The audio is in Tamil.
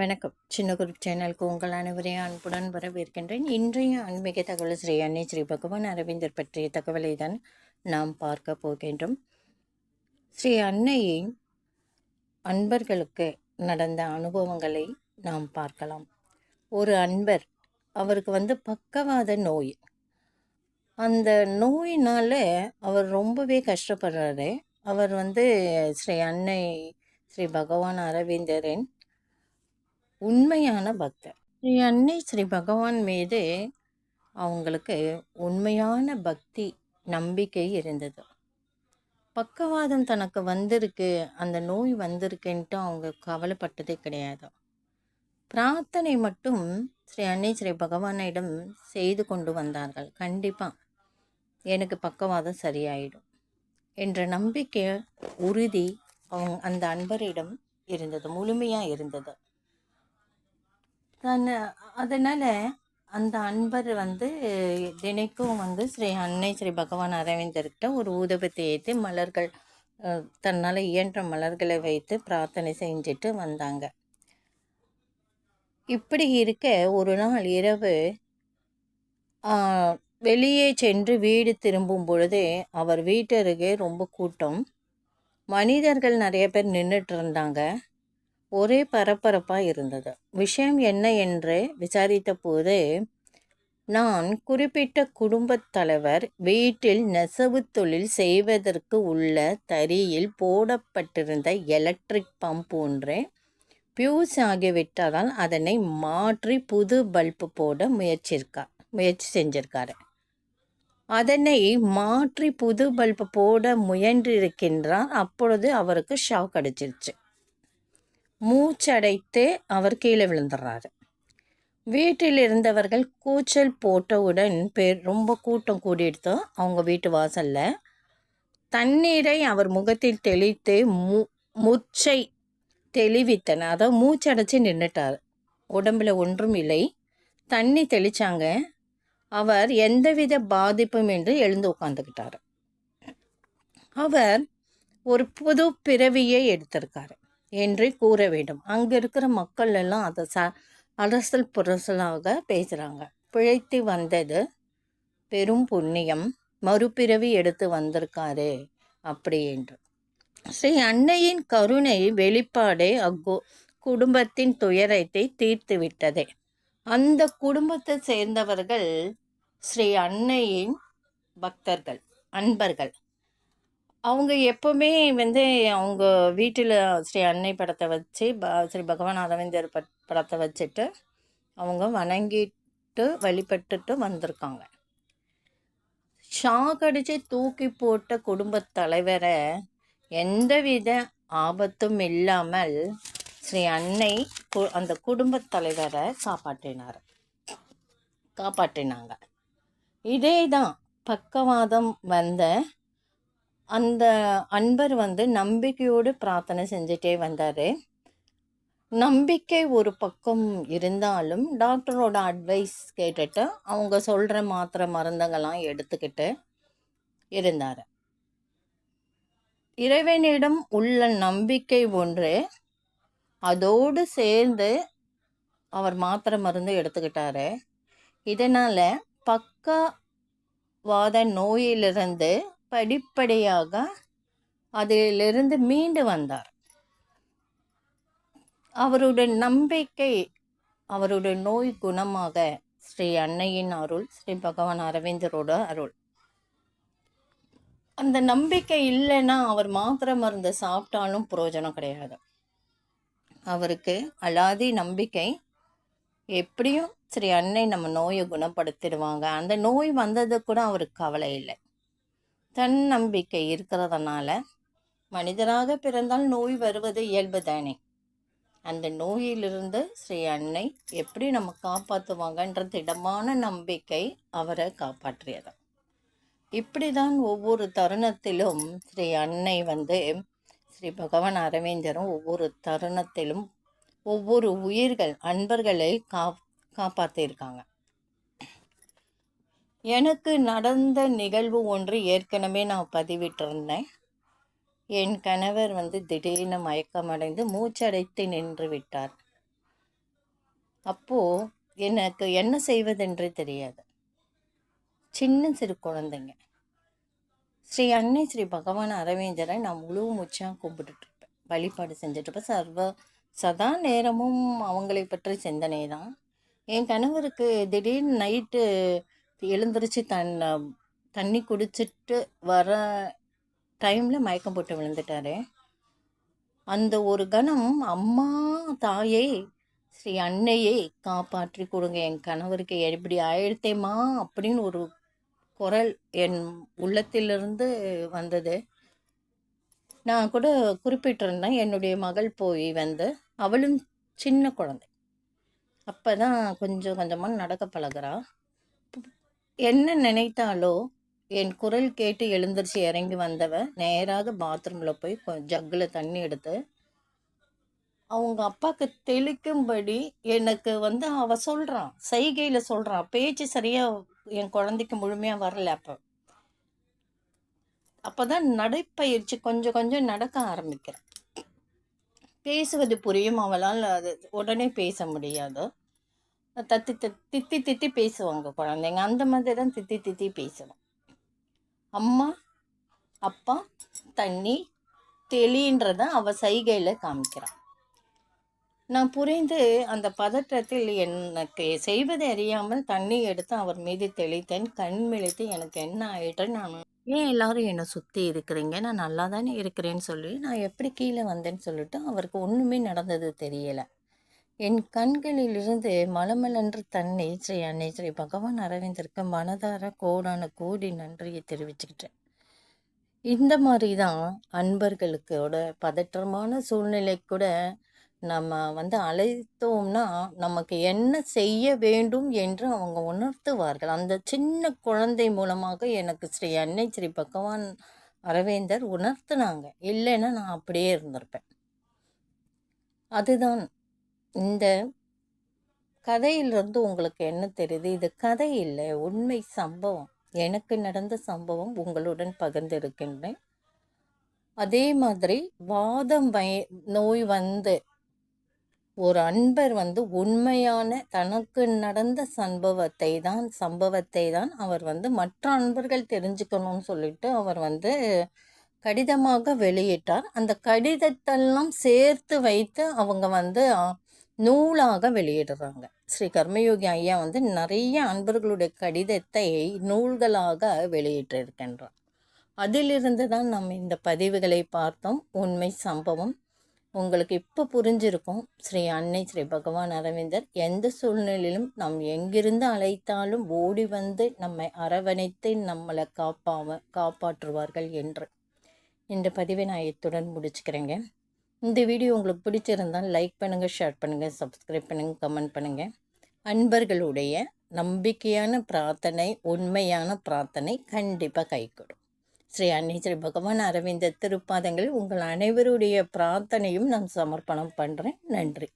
வணக்கம். சின்ன குரூப் சேனலுக்கு உங்கள் அனைவரையும் அன்புடன் வரவேற்கின்றேன். இன்றைய ஆன்மீக தகவல் ஸ்ரீ அன்னை ஸ்ரீ பகவான் அரவிந்தர் பற்றிய தகவலை தான் நாம் பார்க்க போகின்றோம். ஸ்ரீ அன்னையின் அன்பர்களுக்கு நடந்த அனுபவங்களை நாம் பார்க்கலாம். ஒரு அன்பர் அவருக்கு வந்து பக்கவாத நோய். அந்த நோயினால் அவர் ரொம்பவே கஷ்டப்படுறாரு. அவர் வந்து ஸ்ரீ அன்னை ஸ்ரீ பகவான் அரவிந்தரின் உண்மையான பக்தர். ஸ்ரீ அன்னை ஸ்ரீ பகவான் மீது அவங்களுக்கு உண்மையான பக்தி நம்பிக்கை இருந்தது. பக்கவாதம் தனக்கு வந்திருக்கு அந்த நோய் வந்திருக்குன்ட்டு அவங்க கவலைப்பட்டதே கிடையாது. பிரார்த்தனை மட்டும் ஸ்ரீ அன்னை ஸ்ரீ பகவானிடம் செய்து கொண்டு வந்தார்கள். கண்டிப்பாக எனக்கு பக்கவாதம் சரியாயிடும் என்ற நம்பிக்கை உறுதி அவங்க அந்த அன்பரிடம் இருந்தது முழுமையாக இருந்தது. நான் அதனால் அந்த அன்பர் வந்து தினைக்கும் வந்து ஸ்ரீ அன்னை ஸ்ரீ பகவான் அரவிந்தர்கிட்ட ஒரு ஊதுபத்தி ஏற்றி மலர்கள் தன்னால் இயன்ற மலர்களை வைத்து பிரார்த்தனை செஞ்சுட்டு வந்தாங்க. இப்படி இருக்க ஒரு நாள் இரவு வெளியே சென்று வீடு திரும்பும் பொழுது அவர் வீட்டருகே ரொம்ப கூட்டம். மனிதர்கள் நிறைய பேர் நின்றுட்டு இருந்தாங்க. ஒரே பரபரப்பாக இருந்தது. விஷயம் என்ன என்று விசாரித்த போது நான் குறிப்பிட்ட குடும்பத் தலைவர் வீட்டில் நெசவு தொழில் செய்வதற்கு உள்ள தரியில் போடப்பட்டிருந்த எலக்ட்ரிக் பம்ப் ஒன்று பியூஸ் ஆகிவிட்டதால் அதனை மாற்றி புது பல்பு போட முயற்சியிருக்கார் முயற்சி செஞ்சிருக்காரு. அதனை மாற்றி புது பல்பு போட முயன்றிருக்கின்றார். அப்பொழுது அவருக்கு ஷாக் அடிச்சிருச்சு. மூச்சடைத்து அவர் கீழே விழுந்துடுறாரு. வீட்டில் இருந்தவர்கள் கூச்சல் போட்டவுடன் பேர் ரொம்ப கூட்டம் கூடிடுத்து அவங்க வீட்டு வாசலில் தண்ணீரை அவர் முகத்தில் தெளித்து மு முச்சை தெளிவித்தன. அதாவது மூச்சடைச்சி நின்றுட்டார் உடம்புல ஒன்றும் இல்லை. தண்ணி தெளித்தாங்க அவர் எந்தவித பாதிப்பும் என்று எழுந்து உட்காந்துக்கிட்டார் அவர் ஒரு புது பிறவியை எடுத்திருக்காரு. என்று கூற வேண்டும். அங்கே இருக்கிற மக்கள் எல்லாம் அதை ச அரசல் புரசலாக பேசுகிறாங்க பிழைத்து வந்தது பெரும் புண்ணியம். மறுபிறவி எடுத்து வந்திருக்காரு அப்படி என்று ஸ்ரீ அன்னையின் கருணை வெளிப்பாடே அக்கோ குடும்பத்தின் துயரத்தை தீர்த்து விட்டதே அந்த குடும்பத்தை சேர்ந்தவர்கள் ஸ்ரீ அன்னையின் பக்தர்கள் அன்பர்கள். அவங்க எப்போவுமே வந்து அவங்க வீட்டில் ஸ்ரீ அன்னை படத்தை வச்சு ப ஸ்ரீ பகவான் அரவிந்தர் பட் படத்தை வச்சுட்டு அவங்க வணங்கிட்டு வழிபட்டுட்டு வந்திருக்காங்க. ஷாக் அடித்து தூக்கி போட்ட குடும்பத் தலைவரை எந்தவித ஆபத்தும் இல்லாமல் ஸ்ரீ அன்னை அந்த குடும்பத் தலைவரை காப்பாற்றினார். காப்பாற்றினாங்க. இதே தான் பக்கவாதம் வந்த அந்த அன்பர் வந்து நம்பிக்கையோடு பிரார்த்தனை செஞ்சுட்டே வந்தார். நம்பிக்கை ஒரு பக்கம் இருந்தாலும் டாக்டரோட அட்வைஸ் கேட்டுட்டு அவங்க சொல்கிற மாத்திரை மருந்துகள்லாம் எடுத்துக்கிட்டு இருந்தார். இறைவனிடம் உள்ள நம்பிக்கை ஒன்று அதோடு சேர்ந்து அவர் மாத்திரை மருந்து எடுத்துக்கிட்டாரு. இதனால் பக்கவாத நோயிலிருந்து படிப்படியாக அதிலிருந்து மீண்டு வந்தார். அவருடைய நம்பிக்கை அவருடைய நோய் குணமாக ஸ்ரீ அன்னையின் அருள் ஸ்ரீ பகவான் அரவிந்தரோட அருள். அந்த நம்பிக்கை இல்லைன்னா அவர் மாத்திரை மருந்து சாப்பிட்டாலும் பிரயோஜனம் கிடையாது. அவருக்கு அலாதி நம்பிக்கை எப்படியும் ஸ்ரீ அன்னை நம்ம நோயை குணப்படுத்திடுவாங்க. அந்த நோய் வந்தது கூட அவருக்கு கவலை இல்லை. தன்னம்பிக்கை இருக்கிறதுனால மனிதனாக பிறந்தால் நோய் வருவது இயல்பு தானே அந்த நோயிலிருந்து ஸ்ரீ அன்னை எப்படி நம்ம காப்பாற்றுவாங்கன்ற திடமான நம்பிக்கை அவரை காப்பாற்றியது. இப்படி தான் ஒவ்வொரு தருணத்திலும் ஸ்ரீ அன்னை வந்து ஸ்ரீ பகவான் அரவிந்தரும் ஒவ்வொரு தருணத்திலும் ஒவ்வொரு உயிர்கள் அன்பர்களை கா காப்பாற்றியிருக்காங்க எனக்கு நடந்த நிகழ்வு ஒன்று ஏற்கனவே நான் பதிவிட்டிருந்தேன். என் கணவர் வந்து திடீர்னு மயக்கமடைந்து மூச்சடைத்து நின்று விட்டார். அப்போது எனக்கு என்ன செய்வதென்றே தெரியாது. சின்ன சிறு குழந்தைங்க. ஸ்ரீ அன்னை ஸ்ரீ பகவான் அரவிந்தரை நான் முழு மூச்சாக கும்பிட்டுட்ருப்பேன் வழிபாடு செஞ்சுட்ருப்பேன். சர்வ சதா நேரமும் அவங்களை பற்றி சிந்தனை தான் என் கணவருக்கு திடீர்னு நைட்டு எழுந்திரிச்சு தன் தண்ணி குடிச்சிட்டு வர டைமில் மயக்கம் போட்டு விழுந்துட்டார். அந்த ஒரு கணம் அம்மா தாயே ஸ்ரீ அன்னையே காப்பாற்றி கொடுங்க. என் கணவருக்கு எப்படி ஆயிடுத்தேம்மா அப்படின்னு ஒரு குரல் என் உள்ளத்திலிருந்து வந்தது. நான் கூட குறிப்பிட்டிருந்தேன் என்னுடைய மகள் போய் வந்து அவளும் சின்ன குழந்தை. அப்போ தான் கொஞ்சம் கொஞ்சமாக நடக்க பழகிறா. என்ன நினைத்தாலோ என் குரல் கேட்டு எழுந்திரிச்சு இறங்கி வந்தவ நேராக பாத்ரூமில் போய் ஜக்கில் தண்ணி எடுத்து அவங்க அப்பாவுக்கு தெளிக்கும்படி எனக்கு வந்து அவ சொல்கிறான் சைகையில் சொல்கிறான் பேச்சு சரியாக என் குழந்தைக்கு முழுமையாக வரல அப்போ. அப்போ தான் நடைப்பயிற்சி கொஞ்சம் கொஞ்சம் நடக்க ஆரம்பிக்கிறேன். பேசுவது புரியும் அவளால் அது உடனே பேச முடியாது தத்தி தித்தி தித்தி பேசுவாங்க குழந்தைங்க. அந்த மாதிரி தான் தித்தி தித்தி பேசுவோம். அம்மா அப்பா தண்ணி தெளின்றத அவ சைகையில் காமிக்கிறான் நான் புரிந்து அந்த பதற்றத்தில் எனக்கு செய்வதை அறியாமல் தண்ணி எடுத்து அவர் மீது தெளித்தேன். கண் மிழித்து எனக்கு என்ன ஆயிட்டு நான் ஏன் எல்லாரும் என்னை சுற்றி இருக்கிறீங்க? நான் நல்லா தானே இருக்கிறேன்னு சொல்லி நான் எப்படி கீழே வந்தேன்னு சொல்லிட்டு அவருக்கு ஒன்றுமே நடந்தது தெரியலை. என் கண்களிலிருந்து மலமலன்று தன்னை ஸ்ரீ அன்னை ஸ்ரீ பகவான் அரவிந்திற்கு மனதார கோடான கோடி நன்றியை தெரிவிச்சுக்கிட்டேன். இந்த மாதிரி தான் அன்பர்களுக்கோட பதற்றமான சூழ்நிலை கூட நம்ம வந்து அழைத்தோம்னா நமக்கு என்ன செய்ய வேண்டும் என்று அவங்க உணர்த்துவார்கள். அந்த சின்ன குழந்தை மூலமாக எனக்கு ஸ்ரீ அன்னை ஸ்ரீ பகவான் அரவேந்தர் உணர்த்தினாங்க. இல்லைன்னா நான் அப்படியே இருந்திருப்பேன். அதுதான் இந்த கதையிலிருந்து உங்களுக்கு என்ன தெரியுது? இது கதை இல்லை உண்மை சம்பவம். எனக்கு நடந்த சம்பவம் உங்களுடன் பகிர்ந்திருக்கின்றேன். அதே மாதிரி வாதம் வய நோய் வந்து ஒரு அன்பர் வந்து உண்மையான தனக்கு நடந்த சம்பவத்தை தான் சம்பவத்தை தான் அவர் வந்து மற்ற அன்பர்கள் தெரிஞ்சுக்கணும்னு சொல்லிட்டு அவர் வந்து கடிதமாக வெளியிட்டார். அந்த கடிதத்தெல்லாம் சேர்த்து வைத்து அவங்க வந்து நூலாக வெளியிடுறாங்க. ஸ்ரீ கர்மயோகி ஐயா வந்து நிறைய அன்பர்களுடைய கடிதத்தை நூல்களாக வெளியிட்டிருக்கின்றார். அதிலிருந்து தான் நம்ம இந்த பதிவுகளை பார்த்தோம். உண்மை சம்பவம் உங்களுக்கு இப்போ புரிஞ்சிருக்கும். ஸ்ரீ அன்னை ஸ்ரீ பகவான் அரவிந்தர் எந்த சூழ்நிலையிலும் நாம் எங்கிருந்து அழைத்தாலும் ஓடி வந்து நம்மை அரவணைத்து நம்மளை காப்பாவ காப்பாற்றுவார்கள் என்று. இந்த பதிவை நான் இத்துடன் முடிச்சுக்கிறேங்க. இந்த வீடியோ உங்களுக்கு பிடிச்சிருந்தால் லைக் பண்ணுங்கள் ஷேர் பண்ணுங்கள் சப்ஸ்கிரைப் பண்ணுங்கள் கமெண்ட் பண்ணுங்கள் அன்பர்களுடைய நம்பிக்கையான பிரார்த்தனை உண்மையான பிரார்த்தனை கண்டிப்பாக கைகூடும். ஸ்ரீ அன்னை ஸ்ரீ பகவான் அரவிந்த திருப்பாதங்களில் உங்கள் அனைவருடைய பிரார்த்தனையும் நான் சமர்ப்பணம் பண்ணுறேன் நன்றி.